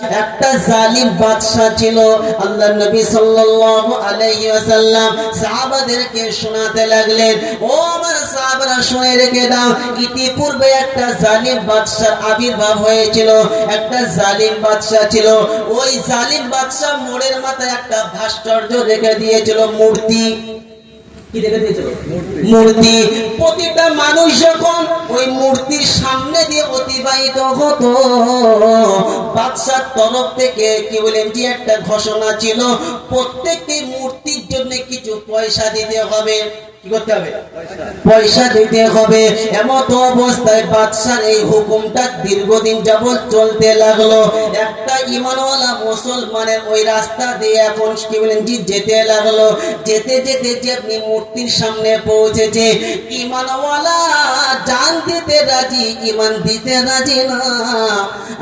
একটা জালিম বাদশা ছিল আল্লাহ নবী সাল্লাল্লাহু আলাইহি ওয়াসাল্লাম। সাহাবাদেরকে শোনাতে লাগলেন, ও আমার সাহাবারা, শুনে রেখে দাও, ইতিপূর্বে একটা জালিম বাদশার আবির্ভাব হয়েছিল, একটা জালিম বাদশা ছিল। ওই জালিম বাদশা মোড়ের মাথায় একটা ভাস্কর্য রেখে দিয়েছিল, মূর্তি। মূর্তি। প্রতিটা মানুষ যখন ওই মূর্তির সামনে দিয়ে অতিবাহিত হতো বাদশার তরফ থেকে কি বলেন যে একটা ঘোষণা ছিল, প্রত্যেকটি মূর্তির জন্য কিছু পয়সা দিতে হবে। পয়সা দিতে হবে। এমত অবস্থায় বাদশার এই হুকুমটা দীর্ঘদিন যাবৎ চলতে লাগল। একটা ইমানওয়ালা মুসলমানের ওই রাস্তা দিয়ে এখন কি বলেন জি যেতে লাগল। যেতে যেতে যে আপনি মূর্তির সামনে পৌঁছেছে। ইমানওয়ালা জান দিতে রাজি ইমান দিতে রাজি না।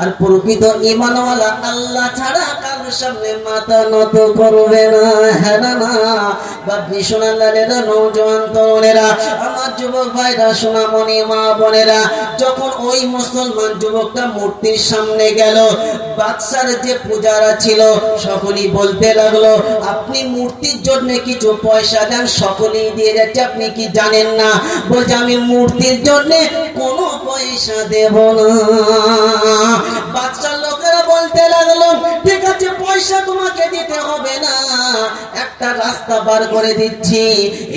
আর প্রকৃত ইমানওয়ালা আল্লাহ ছাড়া কারোর সামনে মাথা নত করবে না হ্যাঁ না বাপনি তরুণেরা, আমার যুবক ভাইরা, সোনামণি, মা বোনেরা, যখন ওই মুসলমান যুবকটা মূর্তির সামনে গেল, বাদশার যে পূজারা ছিল, সকলেই বলতে লাগল, আপনি মূর্তির জন্য কিছু পয়সা দেন, সকলেই দিয়ে যাচ্ছে, আপনি কি জানেন না? বলছে, আমি মূর্তির জন্য কোনো পয়সা দেব না। একটা রাস্তা বার করে দিচ্ছি।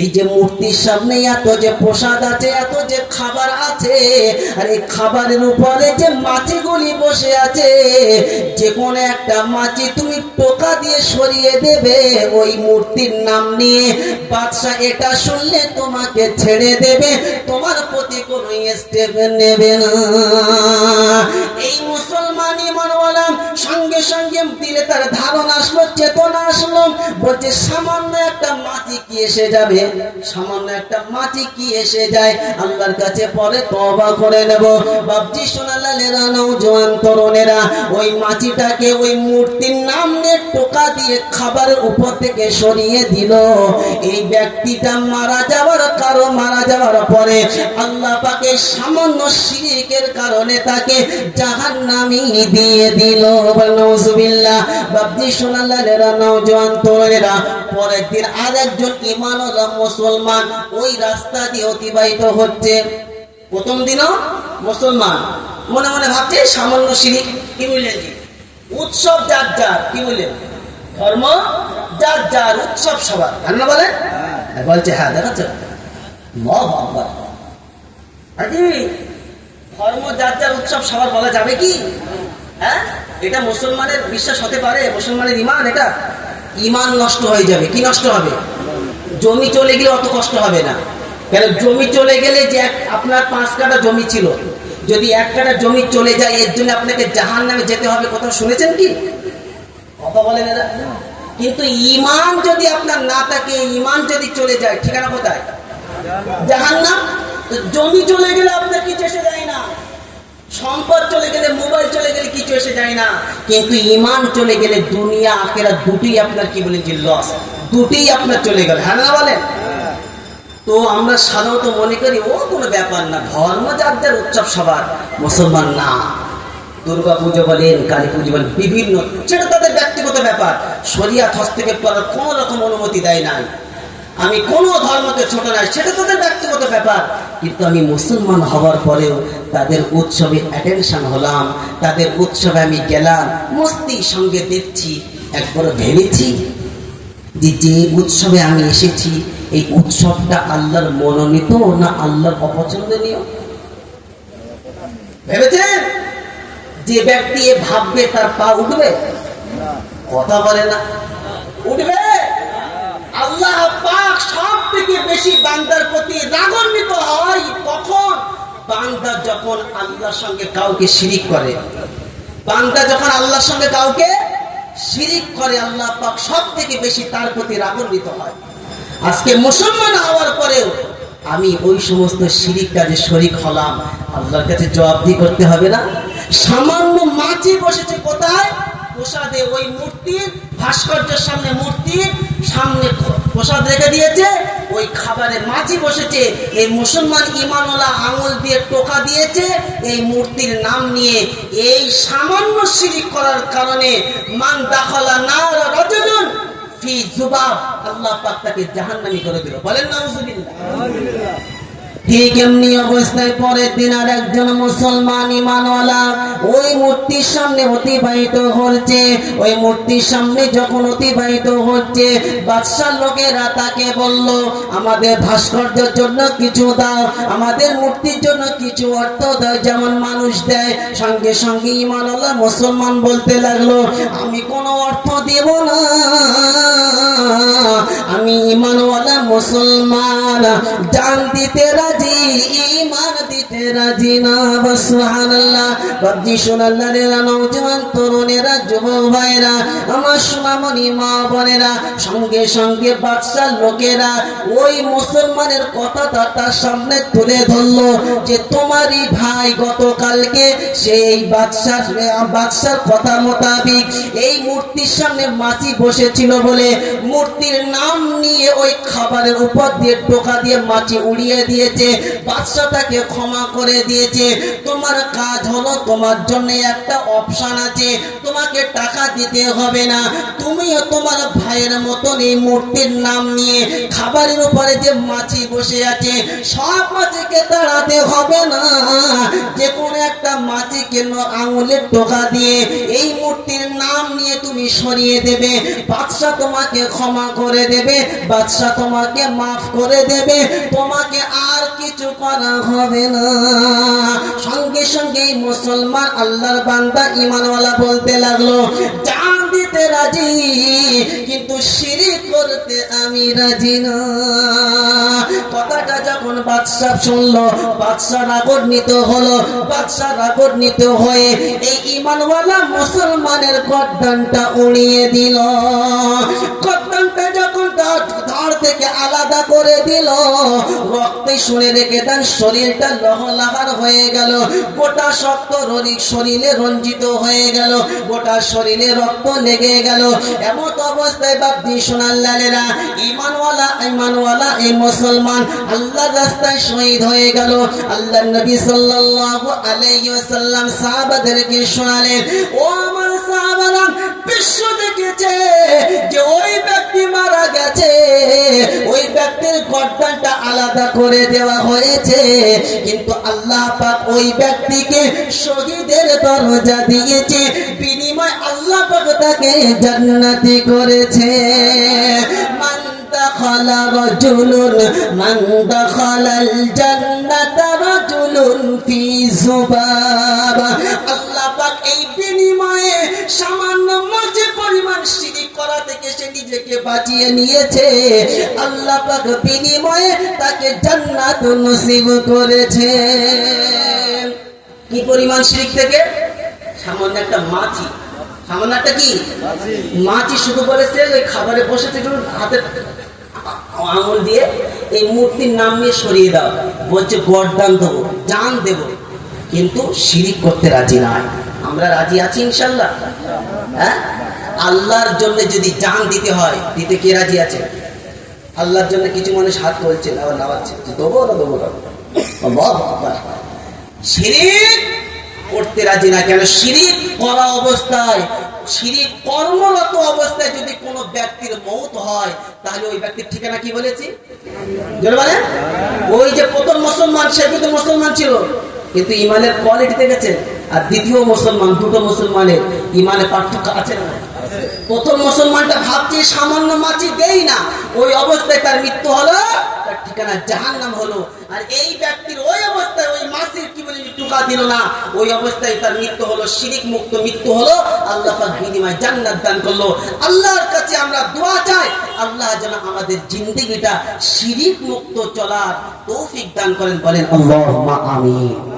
এই যে মূর্তির সামনে এত যে প্রসাদ আছে, এত যে খাবার আছে, আর এই খাবারের উপরে যে মাছিগুলি বসে আছে, যে কোনো একটা মাছি তুমি টোকা দিয়ে সরিয়ে দেবে, ওই মূর্তির নাম নিয়ে বাদশা এটা শুনলে তোমাকে ছেড়ে দেবে, তোমার প্রতি কোনো স্টেপ নেবে না। এই মুসলমান ইমানওয়ালা সঙ্গে সঙ্গে দিলে তার ধারণা আসলো, চেতনা আসলো। বলছে, সামান্য একটা মাটি কি এসে যাবে? সামান্য একটা মাটি কি এসে যায়? আল্লাহর কাছে পরে তবা করে নেব। বাপজি সোনালালেরা নৌজওয়ান তরুণেরা। ওই মাটিটাকে ওই মূর্তির নাম নিয়ে টোকা দিয়ে খাবারের উপর থেকে সরিয়ে দিল। এই ব্যক্তিটা মারা যাওয়ার কারও মারা যাওয়ার পরে আল্লাহ পাকে সামান্য শিরিকের কারণে তাকে জাহান নামি দিয়ে দিল। নজবিল্লাহ বাবজি সোনালালেরা নওজোয়ান তরুণেরা পরের দিন আরেকজন ইমানওয়ালা মুসলমান ওই রাস্তা দিয়ে অতিবাহিত হচ্ছে। প্রথম দিনও মুসলমান। মনে মনে ভাবছে সামান্য শিরিক কি বললেন উৎসব যার যার কি বললেন? ধর্ম যার যার উৎসব সবার। ধারণা বলে? বলছে হ্যাঁ দেখাচ্ছে। ধর্ম যার যার উৎসব সবার বলা যাবে কি? হ্যাঁ? এটা মুসলমানের বিশ্বাস হতে পারে, মুসলমানের ইমান এটা ইমান নষ্ট হয়ে যাবে। কি নষ্ট হবে? জমি চলে গেলে অত কষ্ট হবে না। কেন? জমি চলে গেলে যে আপনার পাঁচ কাটা জমি ছিল। যদি এক কাটা জমি চলে যায়, এর জন্য আপনাকে জাহান নামে যেতে হবে কোথাও শুনেছেন কি? কথা বলেন এরা। কিন্তু ইমান যদি আপনার না থাকে ইমান যদি চলে যায়, ঠিকানা কোথায়? জাহান্নাম? তো জমি চলে গেলে আপনার কিছু এসে যায় সম্পদ চলে গেলে, মোবাইল চলে গেলে কিছু এসে যায় না। কিন্তু ইমান চলে গেলে দুনিয়া আখেরা দুটোই আপনার কি বলেন যে লস দুটোই আপনার চলে গেল হ্যাঁ না বলেন? তো আমরা সাধারণত মনে করি, ও কোনো ব্যাপার না, ধর্ম যার উৎসব সবার, মুসলমান না। দুর্গা পুজো বলেন, কালী পুজো বলেন, বিভিন্ন, সেটা তাদের ব্যক্তিগত ব্যাপার। শরিয়াত হস্তক্ষেপ করার কোনো রকম অনুমতি দেয় নাই। আমি কোনো ধর্মকে ছোট নাই সেটা তাদের ব্যক্তিগত ব্যাপার। কিন্তু আমি মুসলমান হওয়ার পরেও তাদের উৎসবে অ্যাটেনশন হলাম, তাদের উৎসবে আমি গেলাম, মস্তির সঙ্গে দেখছি, একবার ভেবেছি যে যে উৎসবে আমি এসেছি, এই উৎসবটা আল্লাহর মনোনীত না আল্লাহর অপছন্দনীয়? ভেবেছেন? যে ব্যক্তি এ ভাববে তার পা উঠবে? কথা বলে না। উঠবে? আল্লাহ পাক সব থেকে বেশি বান্দার প্রতি রাগান্বিত হয় তখন বান্দা যখন আল্লাহর সঙ্গে কাউকে শিরিক করে। বান্দা যখন আল্লাহর সঙ্গে কাউকে শিরিক করে, আল্লাহ পাক সব থেকে বেশি তার প্রতি রাগান্বিত হয়। আজকে মুসলমান হওয়ার পরেও আমি ওই সমস্ত শিরিক কাজে শরিক হলাম, আল্লাহর কাছে জবাবদি করতে হবে না? সামান্য মাছি বসেছে কোথায়? প্রসাদে ওই মূর্তির ভাস্কর্যের সামনে মূর্তির সামনে প্রসাদ রেখে দিয়েছে, ওই খাবারে মাছি বসেছে, এই মুসলমান ইমানওয়ালা আঙুল দিয়ে টোকা দিয়েছে, এই মূর্তির নাম নিয়ে এই সামান্য শিরিক করার কারণে মান দাখলা না রজনুন ফি জুবাব, আল্লাহ পাক তাকে জাহান্নামী করে দিল। বলেন নাউজুবিল্লাহ ঠিক এমনি অবস্থায় পরের দিন আর একজন মুসলমান ইমানওয়ালা ওই মূর্তির সামনে অতিবাহিত হচ্ছে ওই মূর্তির সামনে যখন অতিবাহিত হচ্ছে, বাদশার লোকেরা তাকে বলল, আমাদের ভাস্কর্যের জন্য কিছু দাও, আমাদের মূর্তির জন্য কিছু অর্থ দাও। যেমন মানুষ দেয়, সঙ্গে সঙ্গে ইমানওয়ালা মুসলমান বলতে লাগল, আমি কোনো অর্থ দেব না। আমি ইমানওয়ালা মুসলমান। জান দিতে রাজি ইমান দিতে রাজি না। সুবহানাল্লাহ। বাবজি সোনাল্লাহ রে নওজোয়ান তরুণেরা যুবক ভাইরা, আমার সোনামণি মা বোনেরা, সঙ্গে সঙ্গে বাদশার লোকেরা, ওই মুসলমানের কথাটা তার সামনে তুলে ধরলো যে, তোমারই ভাই গতকালকে সেই বাদশার বাদশার কথা মোতাবিক এই মূর্তির সামনে মাছি বসেছিল বলে মূর্তির নাম নিয়ে ওই খাবারের উপর দিয়ে টোকা দিয়ে মাছি উড়িয়ে দিয়েছে। বাদশা তাকে ক্ষমা করে দিয়েছে। তোমার কাজ হলো তোমার জন্য একটা অপশন আছে। তোমাকে টাকা দিতে হবে না। তুমিও তোমার ভাইয়ের মতন এই মূর্তির নাম নিয়ে খাবারের উপরে যে মাছি বসে আছে, সব মাছিকে তাড়াতে হবে না। যে কোনো একটা মাছিকে ন- আঙুলের টোকা দিয়ে এই মূর্তির নাম তুমি সরিয়ে দেবে বাদশা তোমাকে ক্ষমা করে দেবে বাদশা তোমাকে মাফ করে দেবে, তোমাকে আর কিছু করা হবে না। সঙ্গে সঙ্গে মুসলমান আল্লাহর বান্দা ইমানওয়ালা বলতে লাগল, জান দিতে রাজি, কিন্তু শিরিক করতে আমি রাজি না। যখন বাদশাহ শুনলো, বাদশাহ রাগন্বিত হলো, বাদশাহ রাগন্বিত হয়ে এই ইমানওয়ালা মুসলমানের কদ্দানটা উড়িয়ে দিল। কদ্দানটা যখন তার থেকে করে দিল। রক্তে শুনে রেখে তার শরীরটা লহলাহার হয়ে গেল। গোটা শক্ত ররিক শরীরে রঞ্জিত হয়ে গেল। গোটা শরীরে রক্ত লেগে গেল। এমন অবস্থায় বাপদি সোনার লালেরা, ইমানওয়ালা ইমানওয়ালা এই মুসলমান, আল্লাহর রাস্তায় শহীদ হয়ে গেল। আল্লাহ নবী সাল্লাল্লাহু আলাইহি ওয়াসাল্লাম সাহাবাদেরকে শোনালেন, ও আমার সাহাবারা, বিশ্ব দেখেছে যে ওই ব্যক্তি মারা গেছে ওই ব্যক্তির গর্দানটা আলাদা করে দেওয়া হয়েছে কিন্তু আল্লাহ পাক ওই ব্যক্তিকে শহীদের দরজা দিয়েছে বিনিময় আল্লাহ পাক তাকে জান্নাতি করেছে মান دخل رجل من دخل الجنة رجل في ذباب নিজেকে বাঁচিয়ে নিয়েছে। আল্লাহ পাক বিনিময়ে তাকে জান্নাত নসিব করেছে। কি পরিমাণ শিরিক থেকে? সামান্য একটা মাছি। সামান্য একটা কি? মাছি। শুধু বলেছে ওই খাবারে বসেছে একটু হাতে আঙুল দিয়ে এই মূর্তির নাম নিয়ে সরিয়ে দাও। বলছে গরদান দেবো জান দেব। কিন্তু শিরিক করতে রাজি নয় আমরা রাজি আছি ইনশাল্লাহ। হ্যাঁ? আল্লাহর জন্য যদি জান দিতে হয়, দিতে কে রাজি আছে? আল্লাহর জন্য কিছু মানুষ হাত তুলছে আবার নামাচ্ছে দেবো না দেবো না। শিরিক করতে রাজি না কেন? শিরিক করা অবস্থায়, শিরিক কর্মরত অবস্থায় যদি কোনো ব্যক্তির মৌত হয়, তাহলে ওই ব্যক্তির ঠিকানা কি বলেছি? বলেন? ওই যে প্রথম মুসলমান, সে কিন্তু মুসলমান ছিল, কিন্তু ইমানের কোয়ালিটি দেখেছেন? আর দ্বিতীয় মুসলমান, দুটো মুসলমানের ইমানের পার্থক্য আছে না প্রথম মুসলমানটা ভাবছে সামান্য মাছি দেই না, ওই অবস্থায় তার মৃত্যু হলো শিরিক মুক্ত মৃত্যু হলো, আল্লাহ জান্নাত দান করল। আল্লাহর কাছে আমরা দোয়া চাই, আল্লাহ যেন আমাদের জিন্দেগিটা শিরিক মুক্ত চলার তৌফিক দান করেন, বলেন আমিন।